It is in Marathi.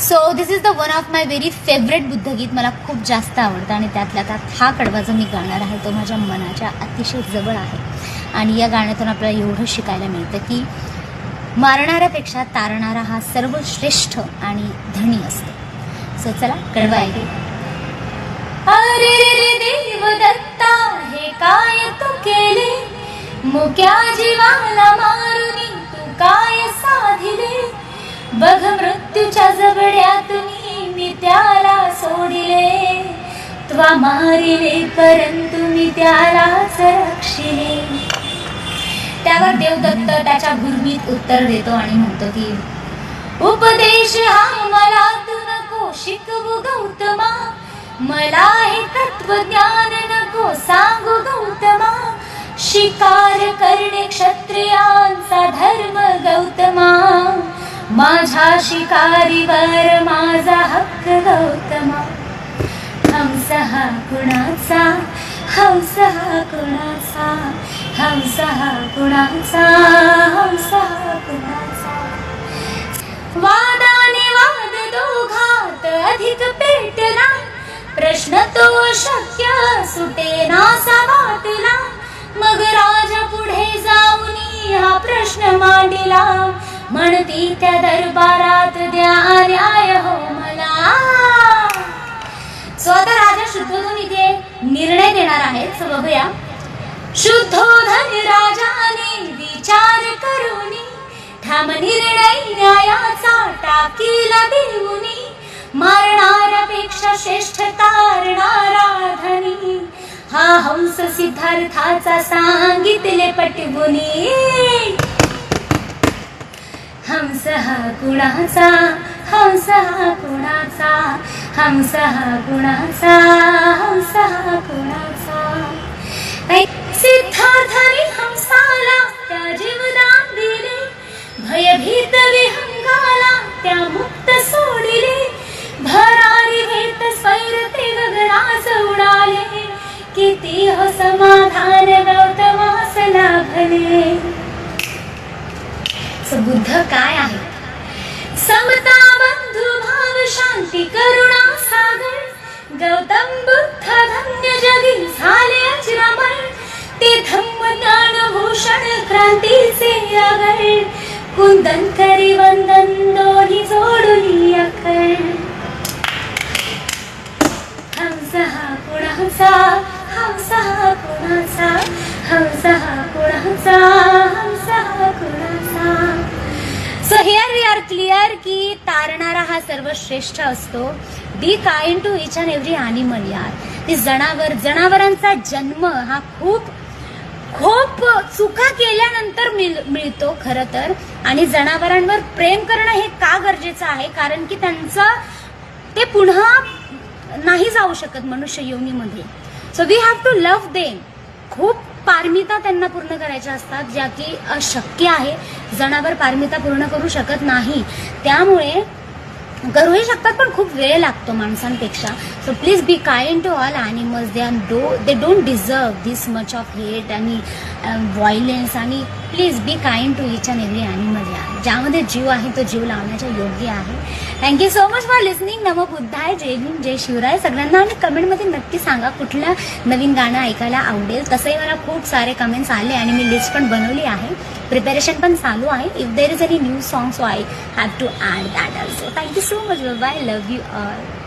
So this is the one of my very favourite बुद्धगीत मला खूप जास्त आवडतं आणि त्यातल्या त्यात हा कडवा जो मी गाणार आहे तो माझ्या मनाच्या अतिशय जवळ आहे. आणि या गाण्यातून आपल्याला एवढं शिकायला मिळतं की मारणाऱ्यापेक्षा तारणारा हा सर्वश्रेष्ठ आणि धनी असतो. सो चला कडवा ऐकू. अरे रे देव दत्ता हे काय तू केले? मुक्या जीवाला मारुनी तू काय साधिले? बघ मृत्यूच्या मारिले परंतु मी त्यालाच रक्षिले त्यावर देवदत्त त्याच्या गुरमीत उत्तर देतो आणि म्हणतो की उपदेश हा मला तू नको शिकवू गौतमा. मला हे तत्वज्ञान नको सांगू गौतमा. शिकार करणे क्षत्रियांचा धर्म गौतमा. माझ्या शिकारीवर माझा हक्क गौतमा. हंस हा कुणाचा? हंस हा कुणाचा? हंस हा कुणाचा? हंस हा कुणाचा? वादाने वाद दोघात अधिक पेटला. प्रश्न तो शक्य सुटे नासा वाटला. मग राजा पुढे जाऊन हा प्रश्न मांडला. म्हणती त्या दरबारात द्या न्याय हो. शुद्धोधन राजाने विचार करूनी. ठाम निर्णय न्यायाचा टाकीला देऊनी. मारणाऱ्यापेक्षा श्रेष्ठ तारणारा धनी हा हंस सिद्धार्थाचा सांगितले पटवुनी. हंस हा कुणाचा? हंस हा कुणाचा? हंस हा कुणाचा? हंस हा कुणाचा? ऐक सिद्धार्थाने हंसाला त्या जीवदान दिले भयभीत विहंगाला त्या मुक्त सोडिले भरारी भेट स्वैरते गगनास उडाले किती हो समाधान गौतमास लाभले सो बुद्ध काय आहे? समता बंधु भाव शांती करुणा सागर गौतम बुद्ध धन्य जगी झाले अजरामर ते धम्म ज्ञान क्रांतीचे अगर कुंदन करी वंदन दोन्ही जोडुनी अखर हंस हा कुणाचा हंस हा कुणाचा हंस हा कुणाचा हंस हा कुणाचा so here we are clear की तारणारा हा सर्वश्रेष्ठ असतो. Be kind to each and every animal यार. ते जनावर जनावरांचा जन्म हा खूप खूप चुका केल्यानंतर मिळतो खरं तर. आणि जनावरांवर प्रेम करणं हे का गरजेचं आहे? कारण की त्यांचं ते पुन्हा नाही जाऊ शकत मनुष्य योनीमध्ये. So we have to love them खूप पारमिता त्यांना पूर्ण करायच्या असतात ज्या की अशक्य आहे. जनावर पारमिता पूर्ण करू शकत नाही. त्यामुळे करूही शकतात पण खूप वेळ लागतो माणसांपेक्षा. So please be kind to all animals they are do they don't deserve this much of hate आणि व्हॉयलेन्स आणि please be kind to each and every animal या ज्यामध्ये जीव आहे तो जीव लावण्याच्या योग्य आहे. Thank you so much for listening नम बुद्धाय जय भीम जय शिवराय. सगळ्यांना आणि कमेंटमध्ये नक्की सांगा कुठलं नवीन गाणं ऐकायला आवडेल. तसंही मला खूप सारे कमेंट्स आले आणि मी लिस्ट पण बनवली आहे. प्रिपरेशन पण चालू आहे. If there is any new song so I have to add that also thank you so much bye love you all